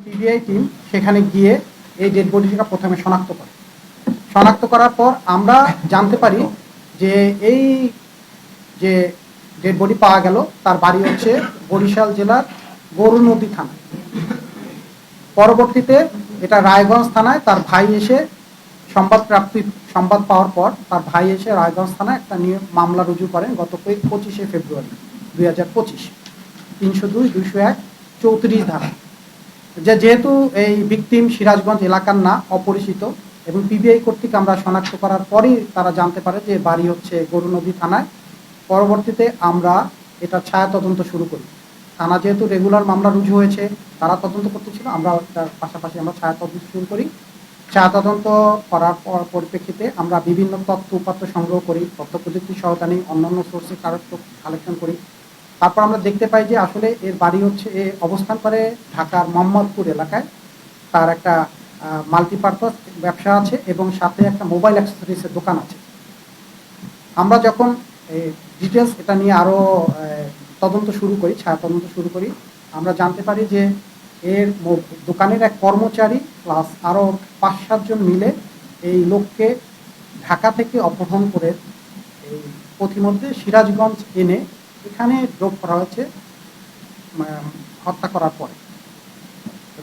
PBI team সেখানে গিয়ে এই ডেড বডিটা প্রথমে শনাক্ত করে। শনাক্ত করার পর আমরা জানতে পারি যে এই যে ডেড বডি পাওয়া গেল, তার বাড়ি হচ্ছে বরিশাল জেলার গরু নদী থানা। পরবর্তীতে এটা রায়গঞ্জ থানায় তার ভাই এসে সংবাদ প্রাপ্তি, সংবাদ পাওয়ার পর তার ভাই এসে রায়গঞ্জ থানায় একটা নিয়ে মামলা রুজু করেন গত পঁচিশে ফেব্রুয়ারি দুই হাজার পঁচিশ। তিনশো দুই, দুইশো এক, চৌত্রিশ ধারা। যে যেহেতু এই ভিকটিম সিরাজগঞ্জ এলাকার না, অপরিচিত, এবং পিবিআই কর্তৃক আমরা শনাক্ত করার পরই তারা জানতে পারে যে বাড়ি হচ্ছে গরুনদী থানায়। পরবর্তীতে আমরা এটা ছায়া তদন্ত শুরু করি। থানা যেহেতু রেগুলার মামলা রুজু হয়েছে, তারা তদন্ত করতেছিল, আমরা তার পাশাপাশি আমরা ছায়া তদন্ত শুরু করি। ছায়া তদন্ত করার পরিপ্রেক্ষিতে আমরা বিভিন্ন তথ্য উপাত্ত সংগ্রহ করি, তথ্য প্রযুক্তি সহায়তা নিই অন্যান্য সোর্সে কালেকশন করি। তারপর আমরা দেখতে পাই যে আসলে এর বাড়ি হচ্ছে, এ অবস্থান করে ঢাকার মোহাম্মদপুর এলাকায়। তার একটা মাল্টিপারপাস ব্যবসা আছে এবং সাথে একটা মোবাইল অ্যাক্সেসরিজের দোকান আছে। আমরা যখন ডিটেলস এটা নিয়ে আরও তদন্ত শুরু করি, ছায়া তদন্ত শুরু করি, আমরা জানতে পারি যে এর দোকানের এক কর্মচারী প্লাস আরও পাঁচ সাতজন মিলে এই লোককে ঢাকা থেকে অপহরণ করে এই পথিমধ্যে সিরাজগঞ্জ এনে এখানে ড্রপ করা হয়েছে হত্যা করার পরে।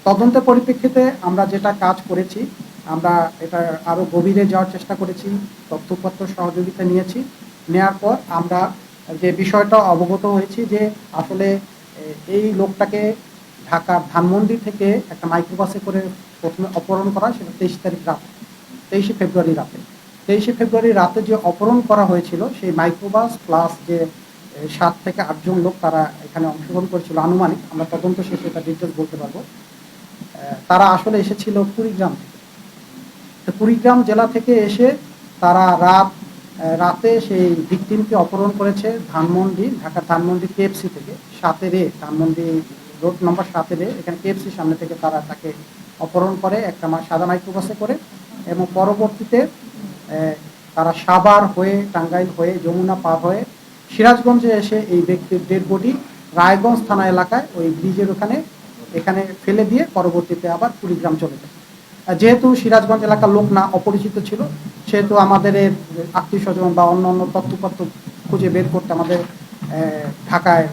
তদন্তের পরিপ্রেক্ষিতে আমরা যেটা কাজ করেছি, আমরা এটা আরও গভীরে যাওয়ার চেষ্টা করেছি, তথ্যপত্র সহযোগিতা নিয়েছি। নেয়ার পর আমরা যে বিষয়টা অবগত হয়েছি যে আসলে এই লোকটাকে ঢাকার ধানমন্ডি থেকে একটা মাইক্রোবাসে করে প্রথমে অপহরণ করা সেটা তেইশ তারিখ রাত, তেইশে ফেব্রুয়ারি রাতে। তেইশে ফেব্রুয়ারি রাতে যে অপহরণ করা হয়েছিল, সেই মাইক্রোবাস প্লাস যে সাত থেকে আটজন লোক তারা এখানে অংশগ্রহণ করেছিল আনুমানিক। আমরা তদন্ত শেষে এটা ডিটেলস বলতে পারব। তারা আসলে এসেছিল কুড়িগ্রাম থেকে। তো কুড়িগ্রাম জেলা থেকে এসে তারা রাত রাতে সেই ভিকটিমকে অপহরণ করেছে ধানমন্ডি, ঢাকার ধানমন্ডি কেএফসি থেকে। সাতেরে ধানমন্ডি রোড নম্বর সাতেরে এখানে কেএফসি সামনে থেকে তারা তাকে অপহরণ করে, একটা সাদা মাইক্রোবাসে করে এবং পরবর্তীতে তারা সাবার হয়ে, টাঙ্গাইল হয়ে, যমুনা পার হয়ে সিরাজগঞ্জে এসে এই ব্যক্তির ডেড বডি রায়গঞ্জ থানা এলাকায় ওই ব্রিজের ওখানে এখানে ফেলে দিয়ে পরবর্তীতে আবার কুড়িগ্রাম চলে যায়। যেহেতু সিরাজগঞ্জ এলাকার লোক না, অপরিচিত ছিল, সেহেতু আমাদের আত্মীয় স্বজন বা অন্য অন্য তথ্যপত্র খুঁজে বের করতে আমাদের ঢাকায়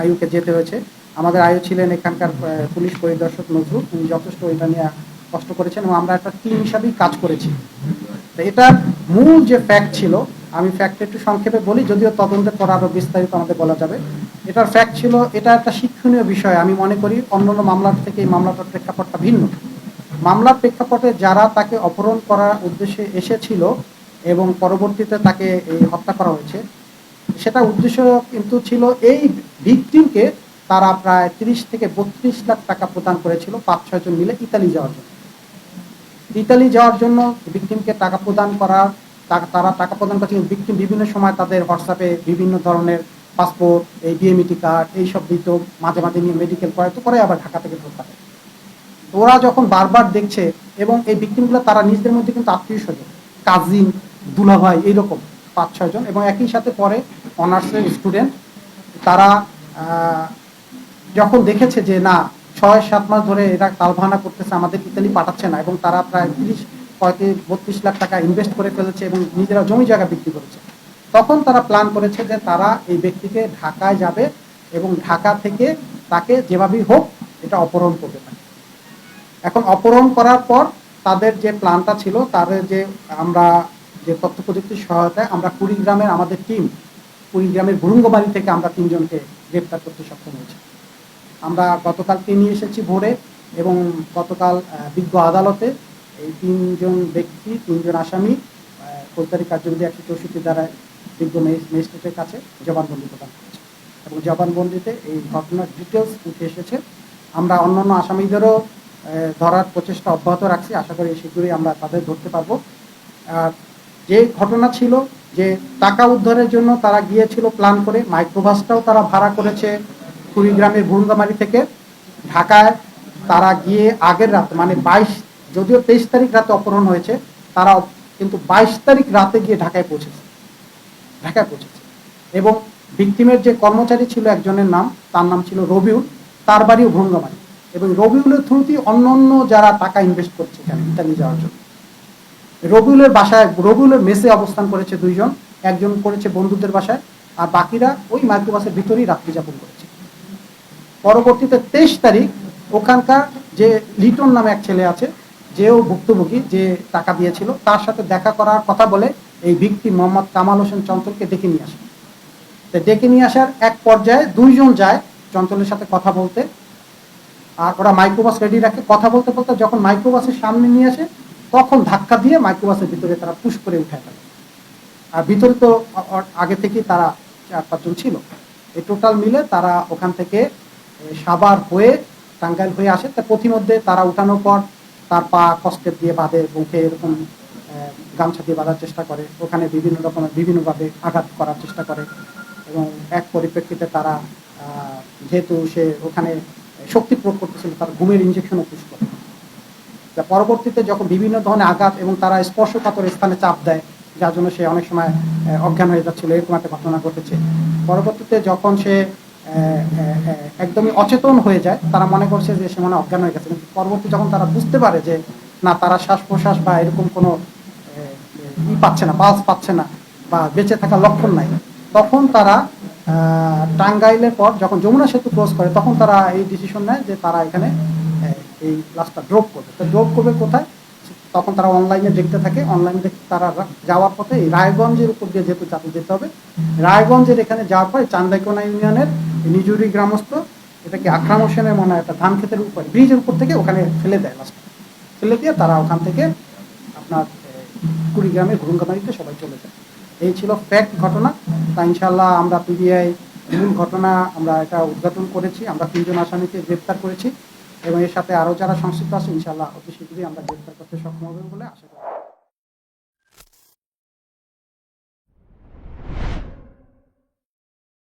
আয়ুকে যেতে হয়েছে। আমাদের আয়ু ছিলেন এখানকার পুলিশ পরিদর্শক নজরুল। তিনি যথেষ্ট এটা নিয়ে কষ্ট করেছেন এবং আমরা একটা টিম হিসাবেই কাজ করেছি। তো এটার মূল যে ফ্যাক্ট ছিল আমি ফ্যাক্ট একটু সংক্ষেপে বলি, যদিও তদন্তের পর আরও বিস্তারিত আমাদের বলা যাবে। এটার ফ্যাক্ট ছিল, এটা একটা শিক্ষণীয় বিষয়, আমি মনে করি অন্যান্য মামলার থেকে এই মামলাটার প্রেক্ষাপটটা ভিন্ন। মামলার প্রেক্ষাপটে যারা তাকে অপহরণ করার উদ্দেশ্যে এসেছিল এবং পরবর্তীতে তাকে এই হত্যা করা হয়েছে, সেটা উদ্দেশ্য কিন্তু ছিল এই ভিকটিমকে তারা প্রায় তিরিশ থেকে বত্রিশ লাখ টাকা প্রদান করেছিল, পাঁচ ছয়জন মিলে ইতালি যাওয়ার জন্য। ইতালি যাওয়ার জন্য ভিকটিমকে টাকা প্রদান করার তারা টাকা প্রদান করছে ভিকটিম বিভিন্ন সময় তাদের হোয়াটসঅ্যাপে বিভিন্ন ধরনের পাসপোর্ট এই ডিএমইটি কার্ড এইসব দিত, মাঝে মাঝে নিয়ে মেডিকেল করে তো করে আবার ঢাকা থেকে ধরতে ওরা যখন বারবার দেখছে, এবং এই ভিকটিমগুলো তারা নিজেদের মধ্যে কিন্তু আত্মীয় স্বজন কাজিন দুলাভাই, এইরকম পাঁচ ছয়জন এবং একই সাথে পরে অনার্সের স্টুডেন্ট তারা যখন দেখেছে যে না, ছয়, সাত মাস ধরে এরা তালভানা করতেছে আমাদের ইতালি পাঠাচ্ছে না, এবং তারা প্রায় তিরিশ পঁয়ত্রিশ বত্রিশ লাখ টাকা ইনভেস্ট করে ফেলেছে এবং নিজেরা জমি জায়গা বিক্রি করেছে। তখন তারা প্ল্যান করেছে যে তারা এই ব্যক্তিকে ঢাকায় যাবে এবং ঢাকা থেকে তাকে যেভাবেই হোক এটা অপহরণ করবে তাকে। এখন অপহরণ করার পর তাদের যে প্ল্যানটা ছিল, তাদের যে আমরা যে তথ্য প্রযুক্তির সহায়তায় আমরা কুড়িগ্রামের আমাদের টিম কুড়িগ্রামের ভুরুঙ্গবাড়ি থেকে আমরা তিনজনকে গ্রেপ্তার করতে সক্ষম হয়েছি। আমরা গতকালকে নিয়ে এসেছি ভোরে এবং গতকাল বিজ্ঞ আদালতে এই তিনজন ব্যক্তি, তিনজন আসামি ফৌজদারি কার্যবিধি একশো চৌষট্টি দ্বারা বিজ্ঞ ম্যাজিস্ট্রেটের কাছে জবানবন্দি প্রদান করেছে। এবং জবানবন্দিতে এই ঘটনার ডিটেলস উঠে এসেছে। আমরা অন্যান্য আসামিদেরও ধরার প্রচেষ্টা অব্যাহত রাখছি। আশা করি শীঘ্রই আমরা তাদের ধরতে পারব। আর যে ঘটনা ছিল, যে টাকা উদ্ধারের জন্য তারা গিয়েছিল প্ল্যান করে, মাইক্রোবাসটাও তারা ভাড়া করেছে কুড়িগ্রামের ভুরুঙ্গামারি থেকে। ঢাকায় তারা গিয়ে আগের রাত মানে বাইশ যদিও তেইশ তারিখ রাতে অপহরণ হয়েছে তারা কিন্তু বাইশ তারিখ রাতে গিয়ে ঢাকায় পৌঁছেছে। ঢাকায় পৌঁছেছে। এবং ভিকটিমের যে কর্মচারী ছিল একজনের নাম, তার নাম ছিল রবিউল, তার বাড়িও ভুঙ্গামারি। এবং রবিউলের থ্রুতেই অন্য অন্য যারা টাকা ইনভেস্ট করছে এখানে, ইতালি যাওয়ার জন্য। রবিউলের বাসায়, রবিউলের মেসে অবস্থান করেছে দুইজন, একজন করেছে বন্ধুদের বাসায়, আর বাকিরা ওই মাইক্রোবাসের ভিতরেই রাত্রি যাপন করেছে। পরবর্তীতে তেইশ তারিখ ওখানকার যে লিটন নামে এক ছেলে আছে যেও ভুক্তভোগী যে টাকা দিয়েছিল, তার সাথে দেখা করার কথা বলে এই ভিক্টি মোহাম্মদ কামাল হোসেন চঞ্চলকে ডেকে নিয়ে আসে। তো ডেকে নিয়ে আসার এক পর্যায়ে দুইজন যায় চঞ্চলের সাথে কথা বলতে। আর ওরা মাইক্রোবাস রেডি রাখে। কথা বলতে বলতে যখন মাইক্রোবাসের সামনে নিয়ে আসে, তখন ধাক্কা দিয়ে মাইক্রোবাসের ভিতরে তারা পুশ করে উঠে ফেলে। আর ভিতরে তো আগে থেকেই তারা চার পাঁচজন ছিল। এই টোটাল মিলে তারা ওখান থেকে সাবার হয়ে টাঙ্গাইল হয়ে আসে। তা পথিমধ্যে তারা উঠানোর পর তার পা কষ্টের দিয়ে বাঁধে মুখে এরকম গামছা দিয়ে বাঁধার চেষ্টা করে। ওখানে বিভিন্ন রকমের, বিভিন্নভাবে আঘাত করার চেষ্টা করে এবং এক পরিপ্রেক্ষিতে তারা যেহেতু সে ওখানে শক্তি প্রয়োগ করতেছিল, তার ঘুমের ইঞ্জেকশনও পুশ করে। তা পরবর্তীতে যখন বিভিন্ন ধরনের আঘাত এবং তারা স্পর্শকাতর স্থানে চাপ দেয়, যার জন্য সে অনেক সময় অজ্ঞান হয়ে যাচ্ছিল, এরকম একটা ঘটনা ঘটেছে। পরবর্তীতে যখন সে একদমই অচেতন হয়ে যায়। তারা মনে করছে যে সে মনে হয় অজ্ঞান হয়ে গেছে। কিন্তু পরবর্তী যখন তারা বুঝতে পারে যে, না, তারা শ্বাস প্রশ্বাস বা এরকম কোনো ই পাচ্ছে না, পালস পাচ্ছে না বা বেঁচে থাকার লক্ষণ নাই, তখন তারা টাঙ্গাইলের পর যখন যমুনা সেতু ক্রস করে, তখন তারা এই ডিসিশন নেয় যে তারা এখানে এই ক্লাসটা ড্রপ করবে। তো ড্রপ করবে কোথায়? তখন তারা অনলাইনে দেখতে থাকে। অনলাইনে দেখতে তারা যাওয়ার পথে রায়গঞ্জের উপর দিয়ে যেহেতু যাতে যেতে হবে, রায়গঞ্জের এখানে যাওয়ার পরে চান্দাইকোনা ইউনিয়নের নিজুরি গ্রামস্থ, এটাকে আকরাম হোসেনের মনে একটা ধান ক্ষেতের উপর, ব্রিজের উপর থেকে ওখানে ফেলে দেয় লাস্ট ফেলে দিয়ে তারা ওখান থেকে আপনার কুড়িগ্রামে ঘুরুঙ্গামারিতে সবাই চলে যায়। এই ছিল ফ্যাক্ট ঘটনা। তা ইনশাল্লাহ আমরা পিবিআই মূল ঘটনা আমরা এটা উদ্ঘাটন করেছি। আমরা তিনজন আসামিকে গ্রেপ্তার করেছি এবং এর সাথে আরও যারা সংশ্লিষ্ট আছে ইনশাল্লাহ অতি শীঘ্রই আমরা গ্রেপ্তার করতে সক্ষম হবে বলে আশা করি।